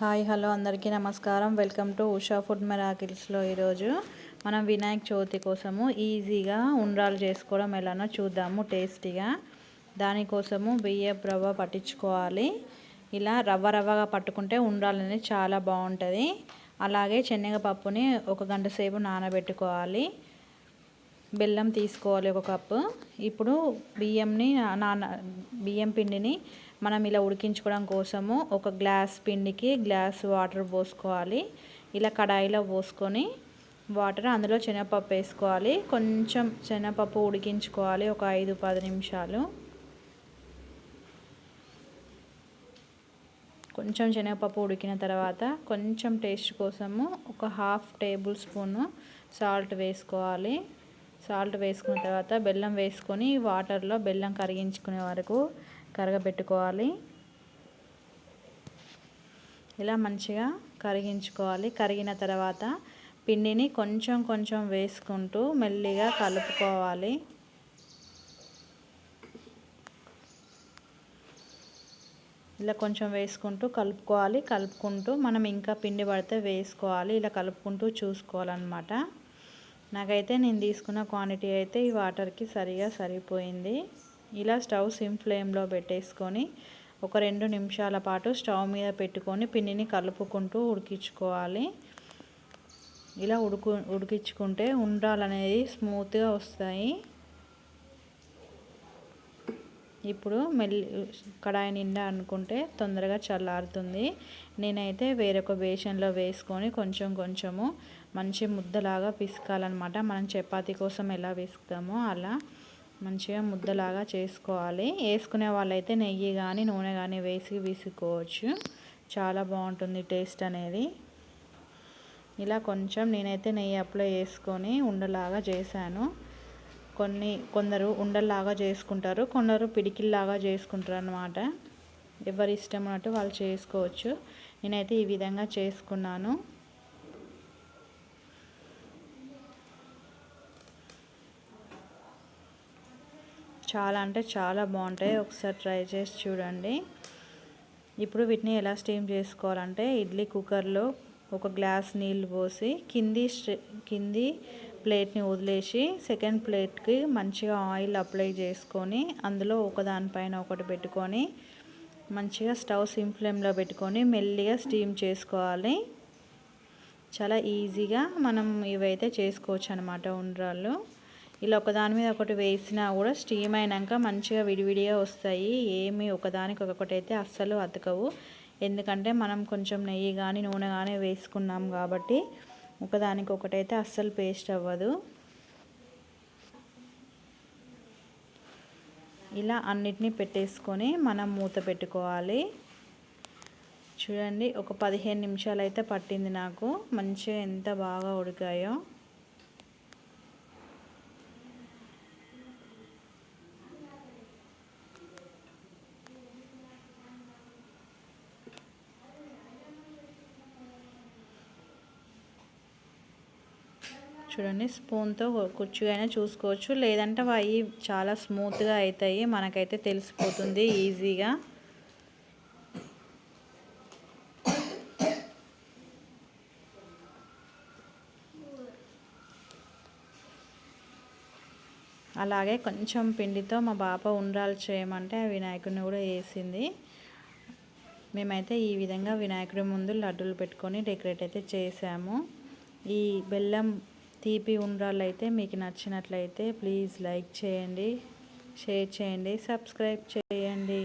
Hi hello అందరికీ నమస్కారం. Welcome to Usha food మెరాకిల్స్లో ఈరోజు మనం వినాయక చవితి కోసము ఈజీగా ఉండ్రాలు చేసుకోవడం ఎలానో చూద్దాము టేస్టీగా. దానికోసము బియ్యపు రవ్వ పట్టించుకోవాలి. ఇలా రవ్వ రవ్వగా పట్టుకుంటే ఉండ్రాలు అనేది చాలా బాగుంటుంది. అలాగే శనగపప్పుని ఒక గంట సేపు నానబెట్టుకోవాలి. బెల్లం తీసుకోవాలి ఒక కప్పు. ఇప్పుడు బియ్యంని నాన బియ్యం పిండిని మనం ఇలా ఉడికించుకోవడం కోసము ఒక గ్లాస్ పిండికి గ్లాస్ వాటర్ పోసుకోవాలి. ఇలా కడాయిలో పోసుకొని వాటర్ అందులో శనగపప్పు వేసుకోవాలి. కొంచెం శనగపప్పు ఉడికించుకోవాలి. ఒక ఐదు పది నిమిషాలు. కొంచెం శనగపప్పు ఉడికిన తర్వాత కొంచెం టేస్ట్ కోసము ఒక హాఫ్ టేబుల్ స్పూను సాల్ట్ వేసుకోవాలి. సాల్ట్ వేసుకున్న తర్వాత బెల్లం వేసుకొని వాటర్లో బెల్లం కరిగించుకునే వరకు కరగబెట్టుకోవాలి. ఇలా మంచిగా కరిగించుకోవాలి. కరిగిన తర్వాత పిండిని కొంచెం కొంచెం వేసుకుంటూ మెల్లిగా కలుపుకోవాలి. ఇలా కొంచెం వేసుకుంటూ కలుపుకోవాలి. కలుపుకుంటూ మనం ఇంకా పిండి పడితే వేసుకోవాలి. ఇలా కలుపుకుంటూ చూసుకోవాలన్నమాట. నాకైతే నేను తీసుకున్న క్వాంటిటీ అయితే ఈ వాటర్కి సరిగా సరిపోయింది. ఇలా స్టవ్ సిమ్ ఫ్లేమ్లో పెట్టేసుకొని ఒక రెండు నిమిషాల పాటు స్టవ్ మీద పెట్టుకొని పిండిని కలుపుకుంటూ ఉడికించుకోవాలి. ఇలా ఉడుకు ఉడికించుకుంటే ఉండాలు అనేది స్మూత్గా వస్తాయి. ఇప్పుడు మెల్లి కడాయి నిండా అనుకుంటే తొందరగా చల్లారుతుంది. నేనైతే వేరొక బేషన్లో వేసుకొని కొంచెం కొంచెము మంచి ముద్దలాగా పిసుకాలన్నమాట. మనం చపాతీ కోసం ఎలా పిసుకుతామో అలా. మంచిగా ముద్దలాగా చేసుకోవాలి. వేసుకునే వాళ్ళైతే నెయ్యి కానీ నూనె కానీ వేసి వీసుకోవచ్చు చాలా బాగుంటుంది టేస్ట్ అనేది. ఇలా కొంచెం నేనైతే నెయ్యి అప్లై చేసుకొని ఉండలాగా చేశాను. కొన్ని కొందరు ఉండల్లాగా చేసుకుంటారు. కొందరు పిడికిల్లాగా చేసుకుంటారు అనమాట ఎవరి ఇష్టం ఉన్నట్టు వాళ్ళు చేసుకోవచ్చు. నేనైతే ఈ విధంగా చేసుకున్నాను. చాలా అంటే చాలా బాగుంటాయి. ఒకసారి ట్రై చేసి చూడండి. ఇప్పుడు వీటిని ఎలా స్టీమ్ చేసుకోవాలంటే ఇడ్లీ కుక్కర్లో ఒక గ్లాస్ నీళ్ళు పోసి కింది కింది ప్లేట్ని వదిలేసి సెకండ్ ప్లేట్కి మంచిగా ఆయిల్ అప్లై చేసుకొని అందులో ఒకదానిపైన ఒకటి పెట్టుకొని మంచిగా స్టవ్ సిమ్ ఫ్లేమ్లో పెట్టుకొని మెల్లిగా స్టీమ్ చేసుకోవాలి. చాలా ఈజీగా మనం ఇవైతే చేసుకోవచ్చు అనమాట ఉండ్రాళ్ళు. ఇలా ఒకదాని మీద ఒకటి వేసినా కూడా స్టీమ్ అయినాక మంచిగా విడివిడిగా వస్తాయి. ఏమి ఒకదానికి ఒకటి అయితే అస్సలు అతకవు. ఎందుకంటే మనం కొంచెం నెయ్యి కానీ నూనె కానీ వేసుకున్నాం కాబట్టి ఒకదానికి ఒకటైతే అస్సలు పేస్ట్ అవ్వదు. ఇలా అన్నిటినీ పెట్టేసుకొని మనం మూత పెట్టుకోవాలి. చూడండి ఒక పదిహేను నిమిషాలు అయితే పట్టింది నాకు. మంచిగా ఎంత బాగా ఉడికాయో. చూడండి. స్పూన్తో కుర్చీగా అయినా చూసుకోవచ్చు. లేదంటే అవి చాలా స్మూత్గా అవుతాయి మనకైతే తెలిసిపోతుంది ఈజీగా. అలాగే కొంచెం పిండితో మా బాప ఉండ్రాలు చేయమంటే ఆ వినాయకుడిని కూడా వేసింది. మేమైతే ఈ విధంగా వినాయకుడి ముందు లడ్డూలు పెట్టుకొని డెకరేట్ అయితే చేసాము ఈ బెల్లం తీపి ఉండ్రాళ్ళు అయితే మీకు నచ్చినట్లయితే ప్లీజ్ లైక్ చేయండి షేర్ చేయండి సబ్స్క్రైబ్ చేయండి.